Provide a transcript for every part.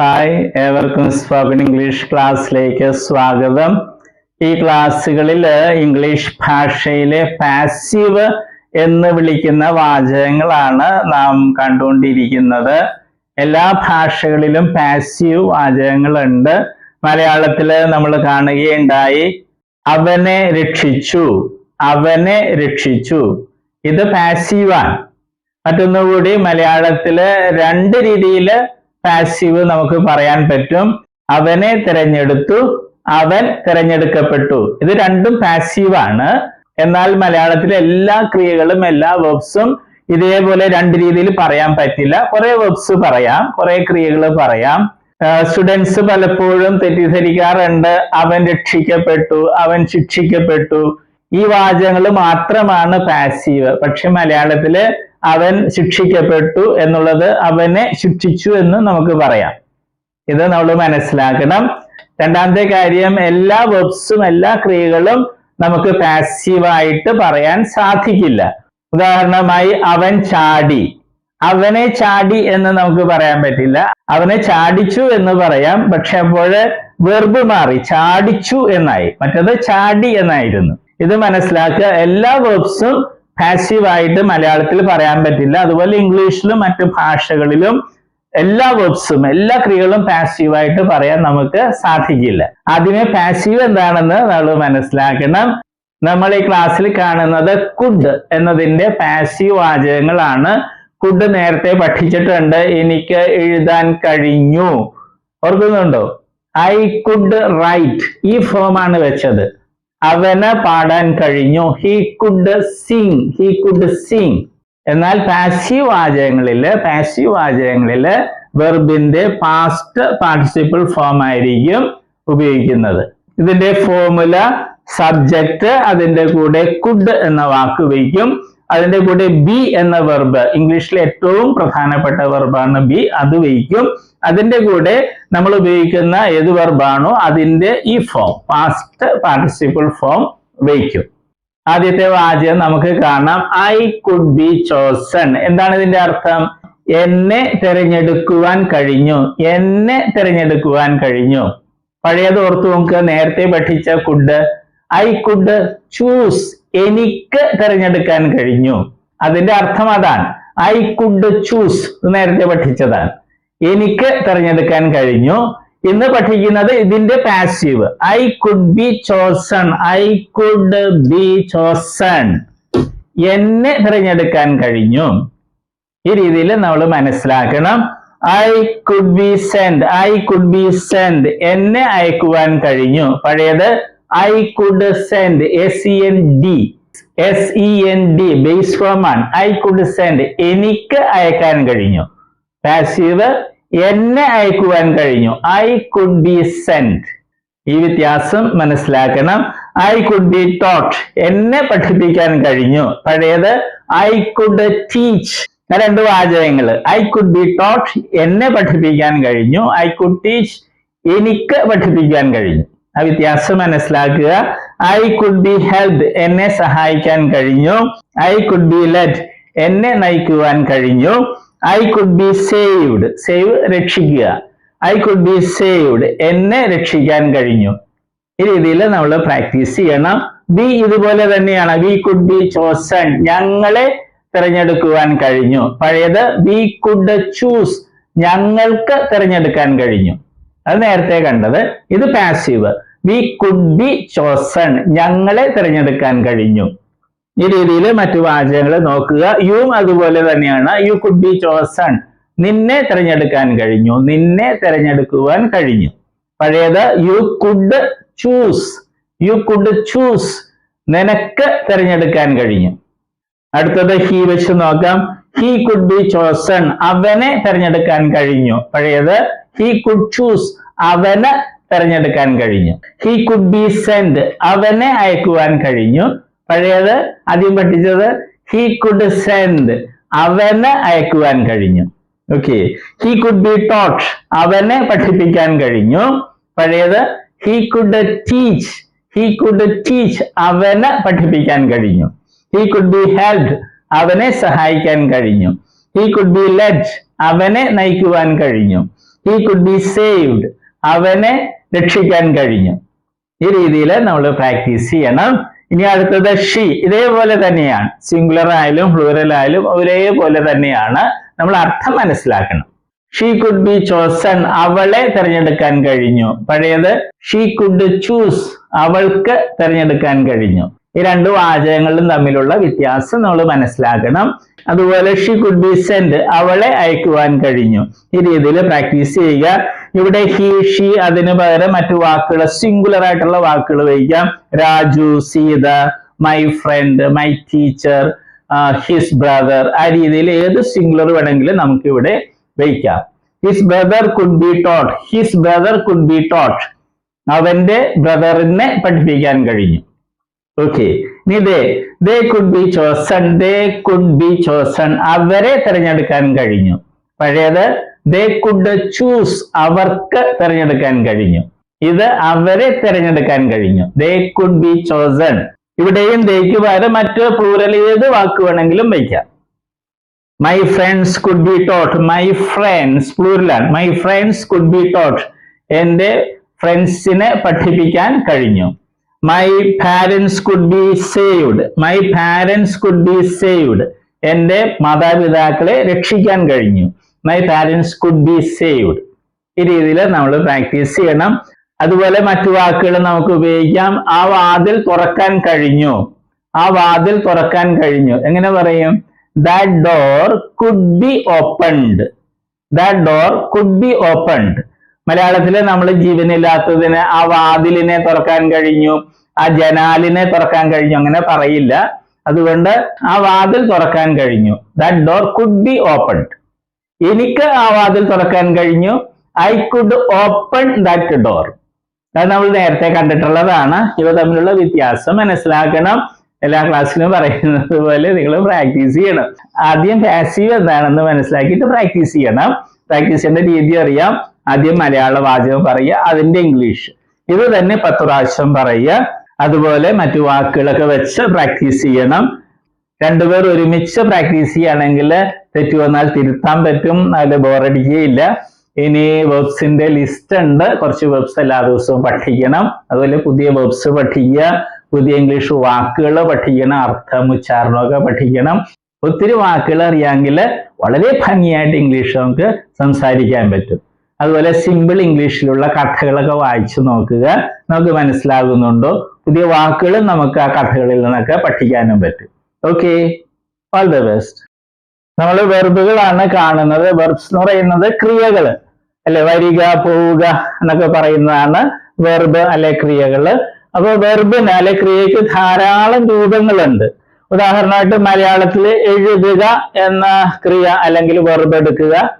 Hi ഏവർക്കും spoken English ക്ലാസ്സിലേക്ക് സ്വാഗതം. ഈ ക്ലാസ്സുകളിൽ ഇംഗ്ലീഷ് ഭാഷയിലെ പാസീവ് എന്ന് വിളിക്കുന്ന വാചകങ്ങളാണ് നാം കണ്ടുകൊണ്ടിരിക്കുന്നത്. എല്ലാ ഭാഷകളിലും പാസീവ് വാചകങ്ങളുണ്ട്. മലയാളത്തിൽ നമ്മൾ കാണുകയുണ്ടായി അവനെ രക്ഷിച്ചു അവനെ രക്ഷിച്ചു ഇത് പാസീവാണ് മറ്റൊന്നുകൂടി മലയാളത്തിൽ രണ്ട് രീതിയിൽ പാസീവ് നമുക്ക് പറയാൻ പറ്റും. അവനെ തിരഞ്ഞെടുത്തു. അവൻ തിരഞ്ഞെടുക്കപ്പെട്ടു. ഇത് രണ്ടും പാസീവാണ് എന്നാൽ മലയാളത്തിലെ എല്ലാ ക്രിയകളും എല്ലാ വെബ്സും ഇതേപോലെ രണ്ട് രീതിയിൽ പറയാൻ പറ്റില്ല. കുറെ വെബ്സ് പറയാം കുറെ ക്രിയകൾ പറയാം. സ്റ്റുഡൻസ് പലപ്പോഴും തെറ്റിദ്ധരിക്കാറുണ്ട്. അവൻ രക്ഷിക്കപ്പെട്ടു അവൻ ശിക്ഷിക്കപ്പെട്ടു. ഈ വാചകങ്ങൾ മാത്രമാണ് പാസീവ് പക്ഷെ മലയാളത്തിൽ അവൻ ശിക്ഷിക്കപ്പെട്ടു എന്നുള്ളത് അവനെ ശിക്ഷിച്ചു എന്ന് നമുക്ക് പറയാം. ഇത് നമ്മൾ മനസ്സിലാക്കണം. രണ്ടാമത്തെ കാര്യം എല്ലാ വെബ്സും എല്ലാ ക്രിയകളും നമുക്ക് പാസീവായിട്ട് പറയാൻ സാധിക്കില്ല. ഉദാഹരണമായി അവൻ ചാടി. അവനെ ചാടി എന്ന് നമുക്ക് പറയാൻ പറ്റില്ല. അവനെ ചാടിച്ചു എന്ന് പറയാം പക്ഷെ അപ്പോൾ വെർബ് മാറി ചാടിച്ചു എന്നായി. മറ്റത് ചാടി എന്നായിരുന്നു. ഇത് മനസ്സിലാക്കുക എല്ലാ വേർബ്സും പാസീവായിട്ട് മലയാളത്തിൽ പറയാൻ പറ്റില്ല. അതുപോലെ ഇംഗ്ലീഷിലും മറ്റു ഭാഷകളിലും എല്ലാ വേർഡ്സും എല്ലാ ക്രിയകളും പാസീവ് ആയിട്ട് പറയാൻ നമുക്ക് സാധിക്കില്ല. ആദ്യമേ പാസീവ് എന്താണെന്ന് നമ്മൾ മനസ്സിലാക്കണം. നമ്മൾ ഈ ക്ലാസ്സിൽ കാണുന്നത് കുഡ് എന്നതിന്റെ പാസീവ് വാചകങ്ങളാണ്. കുഡ് നേരത്തെ പഠിച്ചിട്ടുണ്ട്. എനിക്ക് എഴുതാൻ കഴിഞ്ഞു. ഓർക്കുന്നുണ്ടോ? ഐ കുഡ് റൈറ്റ് ഈ ഫോമാണ് വെച്ചത്. അവന് പാടാൻ കഴിഞ്ഞു. He could sing he could sing എന്നാൽ പാസീവ് വാചകങ്ങളിൽ പാസീവ് വാചകങ്ങളിൽ വെർബിന്റെ പാസ്റ്റ് പാർട്ടിസിപ്പിൾ ഫോം ആയിരിക്കും ഉപയോഗിക്കുന്നത്. ഇതിന്റെ ഫോമുല സബ്ജക്റ്റ് അതിന്റെ കൂടെ കുഡ് എന്ന വാക്ക് ഉപയോഗിക്കും. അതിന്റെ കൂടെ ബി എന്ന വെർബ് ഇംഗ്ലീഷിലെ ഏറ്റവും പ്രധാനപ്പെട്ട വെർബാണ് ബി അത് ഉപയോഗിക്കും. അതിന്റെ കൂടെ നമ്മൾ ഉപയോഗിക്കുന്ന ഏത് വെർബാണോ അതിന്റെ ഈ ഫോം പാസ്റ്റ് പാർട്ടിസിപ്പിൾ ഫോം ഉപയോഗിക്കും ആദ്യത്തെ വാചകം നമുക്ക് കാണാം. ഐ കുഡ് ബി ചോസൺ എന്താണ് ഇതിന്റെ അർത്ഥം? എന്നെ തിരഞ്ഞെടുക്കുവാൻ കഴിഞ്ഞു. എന്നെ തിരഞ്ഞെടുക്കുവാൻ കഴിഞ്ഞു. പഴയത് ഓർത്ത് നോക്കുക നേരത്തെ പഠിച്ച കുഡ് ഐ കുഡ് ചൂസ് എനിക്ക് തിരഞ്ഞെടുക്കാൻ കഴിഞ്ഞു. അതിന്റെ അർത്ഥം അതാണ്. ഐ കുഡ് ചൂസ് നേരത്തെ പഠിച്ചതാണ്. എനിക്ക് തിരഞ്ഞെടുക്കാൻ കഴിഞ്ഞു. ഇന്ന് പഠിക്കുന്നത് ഇതിന്റെ passive I could be chosen I could be chosen എന്നെ തിരഞ്ഞെടുക്കാൻ കഴിഞ്ഞു. ഈ രീതിയിൽ നമ്മൾ മനസ്സിലാക്കണം. I could be send I could be send എന്നെ അയക്കുവാൻ കഴിഞ്ഞു. പഴയത് I could send S E N D S E N D base form ആണ് ഐ കുഡ് സെൻഡ് എനിക്ക് അയക്കാൻ കഴിഞ്ഞു. പാസീവ് എന്നെ അയക്കുവാൻ കഴിഞ്ഞു. ഐ കുഡ് ബി സെൻഡ് ഈ വ്യത്യാസം മനസ്സിലാക്കണം. ഐ കുഡ് ബി ടോട്ട് എന്നെ പഠിപ്പിക്കാൻ കഴിഞ്ഞു. പഴയത് ഐ കുഡ് ടീച്ച് രണ്ട് വാചകങ്ങൾ. ഐ കുഡ് ബി ടോട്ട് എന്നെ പഠിപ്പിക്കാൻ കഴിഞ്ഞു. ഐ കുഡ് ടീച്ച് എനിക്ക് പഠിപ്പിക്കാൻ കഴിഞ്ഞു. ആ വ്യത്യാസം മനസ്സിലാക്കുക. ഐ കുഡ് ബി ഹെൽപ് എന്നെ സഹായിക്കാൻ കഴിഞ്ഞു. ഐ കുഡ് ബി ലെറ്റ് എന്നെ നയിക്കുവാൻ കഴിഞ്ഞു. I could be saved save രക്ഷിക്കുക. ഐ കുഡ് ബി സേവ്ഡ് എന്നെ രക്ഷിക്കാൻ കഴിഞ്ഞു. ഈ രീതിയിൽ നമ്മൾ പ്രാക്ടീസ് ചെയ്യണം. ബി ഇതുപോലെ തന്നെയാണ്. വി കുഡ് ബി ചോസൺ ഞങ്ങളെ തിരഞ്ഞെടുക്കുവാൻ കഴിഞ്ഞു. പഴയത് വി കുഡ് ചൂസ് ഞങ്ങൾക്ക് തിരഞ്ഞെടുക്കാൻ കഴിഞ്ഞു. അത് നേരത്തെ കണ്ടത്. ഇത് passive we could be chosen ഞങ്ങളെ തിരഞ്ഞെടുക്കാൻ കഴിഞ്ഞു. ഈ രീതിയിൽ മറ്റു വാചകങ്ങൾ നോക്കുക. യും അതുപോലെ തന്നെയാണ്. യു കുഡ് ബി ചോസൺ നിന്നെ തിരഞ്ഞെടുക്കാൻ കഴിഞ്ഞു. നിന്നെ തിരഞ്ഞെടുക്കുവാൻ കഴിഞ്ഞു. പഴയത് you could choose you could choose നിനക്ക് തിരഞ്ഞെടുക്കാൻ കഴിഞ്ഞു. അടുത്തത് ഹി വെച്ച് നോക്കാം. ഹി കുഡ് ബി ചോസൺ അവനെ തിരഞ്ഞെടുക്കാൻ കഴിഞ്ഞു. പഴയത് ഹി കുഡ് ചൂസ് അവന് തിരഞ്ഞെടുക്കാൻ കഴിഞ്ഞു. ഹി കുഡ് ബി സെൻഡ് അവനെ അയക്കുവാൻ കഴിഞ്ഞു. പഴയത് ആദ്യം പഠിച്ചത് ഹി കുഡ് സെൻഡ് അവന് അയക്കുവാൻ കഴിഞ്ഞു. Okay he could be taught അവനെ പഠിപ്പിക്കാൻ കഴിഞ്ഞു. പഴയത് he could teach he could teach അവന് പഠിപ്പിക്കാൻ കഴിഞ്ഞു. ഹി കുഡ് ബി ഹെൽപ് അവനെ സഹായിക്കാൻ കഴിഞ്ഞു. ഹി കുഡ് ബി ലെഡ് അവനെ നയിക്കുവാൻ കഴിഞ്ഞു. ഹി കുഡ് ബി സേവ്ഡ് അവനെ രക്ഷിക്കാൻ കഴിഞ്ഞു. ഈ രീതിയിൽ നമ്മൾ പ്രാക്ടീസ് ചെയ്യണം. ഇനി അടുത്തത് ഷി. ഇതേപോലെ തന്നെയാണ്. സിംഗുലർ ആയാലും പ്ലൂറൽ ആയാലും ഒരേപോലെ തന്നെയാണ് നമ്മൾ അർത്ഥം മനസ്സിലാക്കണം. She could be chosen. അവളെ തിരഞ്ഞെടുക്കാൻ കഴിഞ്ഞു. പഴയത് ഷീ കുഡ് ചൂസ്. അവൾക്ക് തിരഞ്ഞെടുക്കാൻ കഴിഞ്ഞു. ഈ രണ്ട് വാചകങ്ങളും തമ്മിലുള്ള വ്യത്യാസം നമ്മൾ മനസ്സിലാക്കണം. അതുപോലെ ഷി കുഡ് ബി സെൻഡ് അവളെ അയക്കുവാൻ കഴിഞ്ഞു. ഈ രീതിയിൽ പ്രാക്ടീസ് ചെയ്യുക. ഇവിടെ ഹി ഷി അതിന് പകരം മറ്റു വാക്കുകൾ സിംഗുലർ ആയിട്ടുള്ള വാക്കുകൾ ഉപയോഗിക്കാം. Raju Sita my friend my teacher his brother ആ രീതിയിൽ ഏത് സിംഗുലർ വേണമെങ്കിലും നമുക്ക് ഇവിടെ വയ്ക്കാം his brother could be taught his brother could be taught അവന്റെ ബ്രദറിനെ പഠിപ്പിക്കാൻ കഴിഞ്ഞു. ഓക്കെ ഇനി they they could be chosen they could be chosen അവരെ തിരഞ്ഞെടുക്കാൻ കഴിഞ്ഞു. പഴയത് ദേ കുഡ് ചൂസ് അവർക്ക് തിരഞ്ഞെടുക്കാൻ കഴിഞ്ഞു. ഇത് അവരെ തിരഞ്ഞെടുക്കാൻ കഴിഞ്ഞു. ദേ കുഡ് ബി ചോസൺ ഇവിടെയും ദേക്ക് പകരം മറ്റ് പ്ലൂരൽ ഏത് വാക്ക് വേണമെങ്കിലും വയ്ക്കാം. My friends could be taught my friends പ്ലൂരലാണ് my friends could be taught എന്റെ ഫ്രണ്ട്സിനെ പഠിപ്പിക്കാൻ കഴിഞ്ഞു. My parents could be saved my parents could be saved എന്റെ മാതാപിതാക്കളെ രക്ഷിക്കാൻ കഴിഞ്ഞു. My parents could be saved ഈ രീതിയിൽ നമ്മൾ പ്രാക്ടീസ് ചെയ്യണം. അതുപോലെ മറ്റു വാക്കുകൾ നമുക്ക് ഉപയോഗിക്കാം. ആ വാതിൽ തുറക്കാൻ കഴിഞ്ഞു. ആ വാതിൽ തുറക്കാൻ കഴിഞ്ഞു. എങ്ങനെ പറയും? That door could be opened that door could be opened മലയാളത്തിൽ നമ്മൾ ജീവനില്ലാത്തതിന് ആ വാതിലിനെ തുറക്കാൻ കഴിഞ്ഞു ആ ജനാലിനെ തുറക്കാൻ കഴിഞ്ഞു അങ്ങനെ പറയില്ല. അതുകൊണ്ട് ആ വാതിൽ തുറക്കാൻ കഴിഞ്ഞു. That door could be opened എനിക്ക് ആ വാതിൽ തുറക്കാൻ കഴിഞ്ഞു. I could open that door അത് നമ്മൾ നേരത്തെ കണ്ടിട്ടുള്ളതാണ്. ഇവ തമ്മിലുള്ള വ്യത്യാസം മനസ്സിലാക്കണം. എല്ലാ ക്ലാസ്സിലും പറയുന്നത് പോലെ നിങ്ങൾ പ്രാക്ടീസ് ചെയ്യണം. ആദ്യം പാസീവ് എന്താണെന്ന് മനസ്സിലാക്കിയിട്ട് പ്രാക്ടീസ് ചെയ്യണം. പ്രാക്ടീസ് ചെയ്യേണ്ട രീതി അറിയാം. ആദ്യം മലയാള വാചകം പറയുക അതിന്റെ ഇംഗ്ലീഷ് ഇത് തന്നെ പത്ത് പ്രാവശ്യം പറയുക. അതുപോലെ മറ്റു വാക്കുകളൊക്കെ വെച്ച് പ്രാക്ടീസ് ചെയ്യണം. രണ്ടുപേർ ഒരുമിച്ച് പ്രാക്ടീസ് ചെയ്യുകയാണെങ്കിൽ തെറ്റു വന്നാൽ തിരുത്താൻ പറ്റും അതിൽ ബോറടിക്കുകയില്ല ഇനി വെബ്സിന്റെ ലിസ്റ്റ് ഉണ്ട്. കുറച്ച് വെബ്സ് എല്ലാ ദിവസവും പഠിക്കണം. അതുപോലെ പുതിയ വെബ്സ് പഠിക്കുക പുതിയ ഇംഗ്ലീഷ് വാക്കുകൾ പഠിക്കണം അർത്ഥം ഉച്ചാരണമൊക്കെ പഠിക്കണം. ഒത്തിരി വാക്കുകൾ അറിയാമെങ്കിൽ വളരെ ഭംഗിയായിട്ട് ഇംഗ്ലീഷ് നമുക്ക് സംസാരിക്കാൻ പറ്റും. അതുപോലെ സിമ്പിൾ ഇംഗ്ലീഷിലുള്ള കഥകളൊക്കെ വായിച്ചു നോക്കുക. നമുക്ക് മനസ്സിലാകുന്നുണ്ടോ? പുതിയ വാക്കുകൾ നമുക്ക് ആ കഥകളിൽ നിന്നൊക്കെ പഠിക്കാനും പറ്റും. ഓക്കെ ഓൾ ദ ബെസ്റ്റ് നമ്മൾ വെർബുകളാണ് കാണുന്നത്. വെർബ്സ് എന്ന് പറയുന്നത് ക്രിയകൾ. അല്ലെ വരിക പോവുക എന്നൊക്കെ പറയുന്നതാണ് വെർബ് അല്ലെ ക്രിയകൾ അപ്പോൾ വെർബിന് അല്ലെ ക്രിയയ്ക്ക് ധാരാളം രൂപങ്ങളുണ്ട്. ഉദാഹരണമായിട്ട് മലയാളത്തിൽ എഴുതുക എന്ന ക്രിയ അല്ലെങ്കിൽ വെർബ് എടുക്കുക.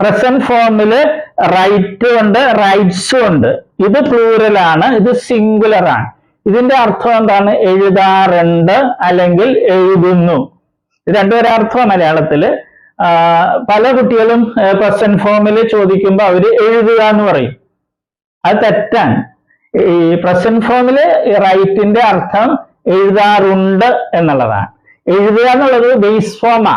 പ്രസന്റ് ഫോമിൽ റൈറ്റ് ഉണ്ട് റൈറ്റ്സും ഉണ്ട്. ഇത് പ്ലൂറൽ ആണ് ഇത് സിംഗുലർ ആണ്. ഇതിന്റെ അർത്ഥം എന്താണ്? എഴുതാറുണ്ട് അല്ലെങ്കിൽ എഴുതുന്നു. ഇത് രണ്ടുപേരെ അർത്ഥം മലയാളത്തിൽ. പല കുട്ടികളും പ്രസന്റ് ഫോമിൽ ചോദിക്കുമ്പോൾ അവർ എഴുതുക എന്ന് പറയും. അത് തെറ്റാണ്. ഈ പ്രസന്റ് ഫോമിൽ റൈറ്റിന്റെ അർത്ഥം എഴുതാറുണ്ട് എന്നുള്ളതാണ്. എഴുതുക എന്നുള്ളത് ബേസ് ഫോമാ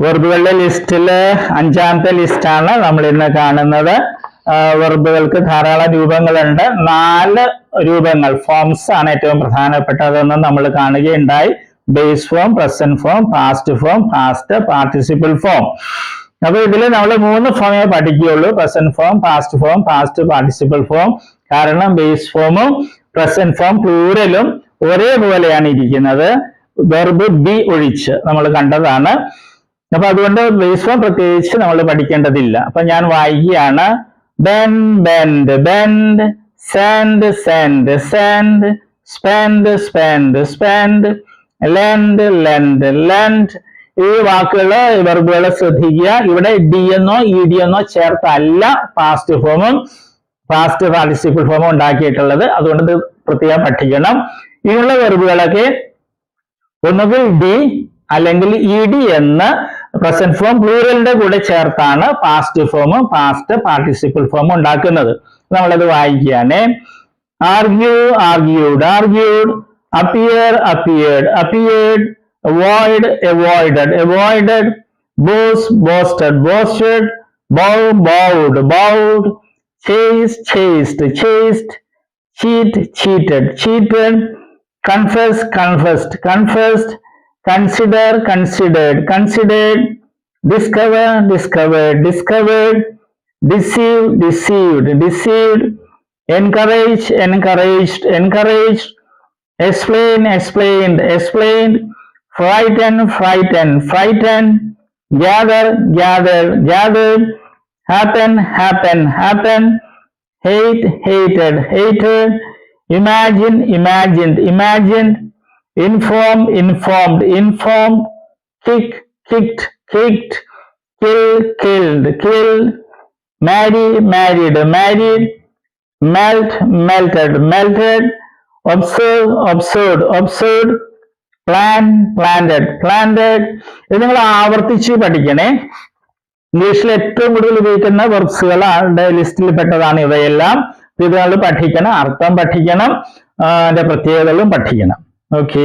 വെർബുകളുടെ ലിസ്റ്റിൽ അഞ്ചാമത്തെ ലിസ്റ്റാണ് നമ്മൾ ഇന്ന് കാണുന്നത് വെർബുകൾക്ക് ധാരാളം രൂപങ്ങളുണ്ട്. നാല് രൂപങ്ങൾ ഫോംസ് ആണ് ഏറ്റവും പ്രധാനപ്പെട്ടതെന്ന് നമ്മൾ കാണുകയുണ്ടായി. Base form present form past form past participle form അപ്പൊ ഇതിൽ നമ്മൾ മൂന്ന് ഫോമേ പഠിക്കുകയുള്ളൂ. Present form past form past participle form കാരണം ബേസ് ഫോമും പ്രസന്റ് ഫോം പ്ലൂരലും ഒരേപോലെയാണ് ഇരിക്കുന്നത്. വെർബ് ബി ഒഴിച്ച് നമ്മൾ കണ്ടതാണ്. അപ്പൊ അതുകൊണ്ട് ബേസ് ഫോം പ്രത്യേകിച്ച് നമ്മൾ പഠിക്കേണ്ടതില്ല. അപ്പൊ ഞാൻ വായിക്കുകയാണ്. Bend bend bend sand sand sand spend spend spend lend lend lend ഈ വാക്കുകൾ വെർബുകളെ ശ്രദ്ധിക്കുക. ഇവിടെ ഡി എന്നോ ഇ ഡി എന്നോ ചേർത്തല്ല പാസ്റ്റ് ഫോമും പാസ്റ്റ് പാർട്ടിസിപ്പിൾ ഫോമും ഉണ്ടാക്കിയിട്ടുള്ളത്. അതുകൊണ്ട് പ്രത്യേകം പഠിക്കണം. ഇങ്ങനെയുള്ള വെർബുകളൊക്കെ ഒന്നുകിൽ ഡി അല്ലെങ്കിൽ ഇ ഡി എന്ന് പ്രസന്റ് ഫോം പ്ലൂറലിന്റെ കൂടെ ചേർത്താണ് past form past participle form ഉണ്ടാക്കുന്നത്. നമ്മളത് വായിക്കുകയാണ്. Argue argued argued appear appeared appeared avoid avoided avoided boast boasted boasted bow bowed bowed chase chased chased cheat cheated cheated confess confessed confessed consider considered. Considered discover discovered. Discovered deceive deceived. Deceived encourage encouraged. Encouraged explain explained. Explained frighten frightened. Frightened gather gathered gathered happen happen. Happen hate, hated, hated, imagine, imagined, imagined, inform, informed, informed, kick, kicked, kicked, kill, killed, kill marry, married, married, melt, melted, melted, observe, observed, observed, plan, planted, planted. ഇത് നിങ്ങൾ ആവർത്തിച്ച് പഠിക്കണേ ഇംഗ്ലീഷിൽ ഏറ്റവും കൂടുതൽ ഉപയോഗിക്കുന്ന വെർബ്സുകളുടെ ലിസ്റ്റിൽ പെട്ടതാണ് ഇവയെല്ലാം ഇത് പഠിക്കണം അർത്ഥം പഠിക്കണം അതിന്റെ പ്രത്യേകതകളും പഠിക്കണം ഓക്കെ